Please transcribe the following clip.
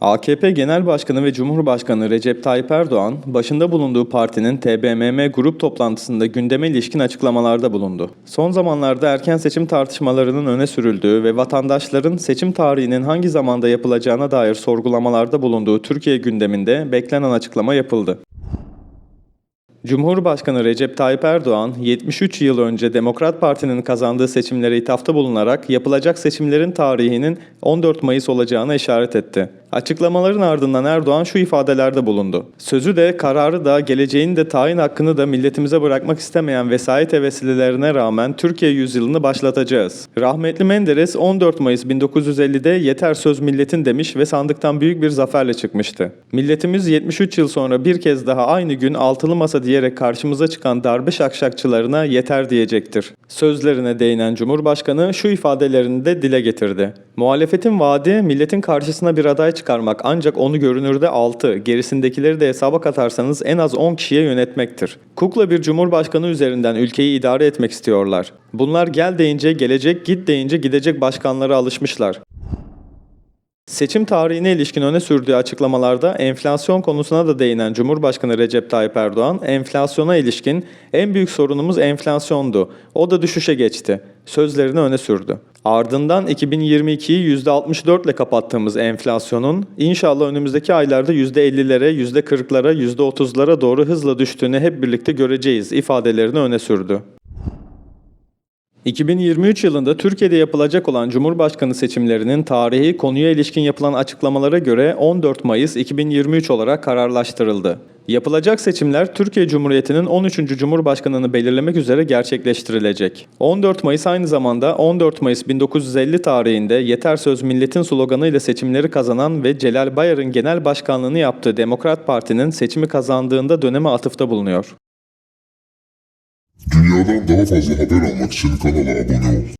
AKP Genel Başkanı ve Cumhurbaşkanı Recep Tayyip Erdoğan, başında bulunduğu partinin TBMM grup toplantısında gündeme ilişkin açıklamalarda bulundu. Son zamanlarda erken seçim tartışmalarının öne sürüldüğü ve vatandaşların seçim tarihinin hangi zamanda yapılacağına dair sorgulamalarda bulunduğu Türkiye gündeminde beklenen açıklama yapıldı. Cumhurbaşkanı Recep Tayyip Erdoğan, 73 yıl önce Demokrat Parti'nin kazandığı seçimlere ithafta bulunarak yapılacak seçimlerin tarihinin 14 Mayıs olacağına işaret etti. Açıklamaların ardından Erdoğan şu ifadelerde bulundu. Sözü de, kararı da, geleceğin de tayin hakkını da milletimize bırakmak istemeyen vesayet heveslilerine rağmen Türkiye yüzyılını başlatacağız. Rahmetli Menderes 14 Mayıs 1950'de yeter söz milletin demiş ve sandıktan büyük bir zaferle çıkmıştı. Milletimiz 73 yıl sonra bir kez daha aynı gün altılı masa diyerek karşımıza çıkan darbe şakşakçılarına yeter diyecektir. Sözlerine değinen Cumhurbaşkanı şu ifadelerini de dile getirdi. Muhalefetin vaadi milletin karşısına bir aday çıkarmak ancak onu görünürde 6, gerisindekileri de hesaba katarsanız en az 10 kişiye yönetmektir. Kukla bir cumhurbaşkanı üzerinden ülkeyi idare etmek istiyorlar. Bunlar gel deyince gelecek, git deyince gidecek başkanlara alışmışlar. Seçim tarihine ilişkin öne sürdüğü açıklamalarda enflasyon konusuna da değinen Cumhurbaşkanı Recep Tayyip Erdoğan, enflasyona ilişkin en büyük sorunumuz enflasyondu. O da düşüşe geçti. Sözlerini öne sürdü. Ardından 2022'yi %64 ile kapattığımız enflasyonun inşallah önümüzdeki aylarda %50'lere, %40'lara, %30'lara doğru hızla düştüğünü hep birlikte göreceğiz ifadelerini öne sürdü. 2023 yılında Türkiye'de yapılacak olan Cumhurbaşkanı seçimlerinin tarihi konuya ilişkin yapılan açıklamalara göre 14 Mayıs 2023 olarak kararlaştırıldı. Yapılacak seçimler Türkiye Cumhuriyeti'nin 13. Cumhurbaşkanını belirlemek üzere gerçekleştirilecek. 14 Mayıs aynı zamanda 14 Mayıs 1950 tarihinde Yeter Söz Milletin sloganıyla seçimleri kazanan ve Celal Bayar'ın genel başkanlığını yaptığı Demokrat Parti'nin seçimi kazandığında döneme atıfta bulunuyor. Dünyadan daha fazla haber almak için kanala abone ol.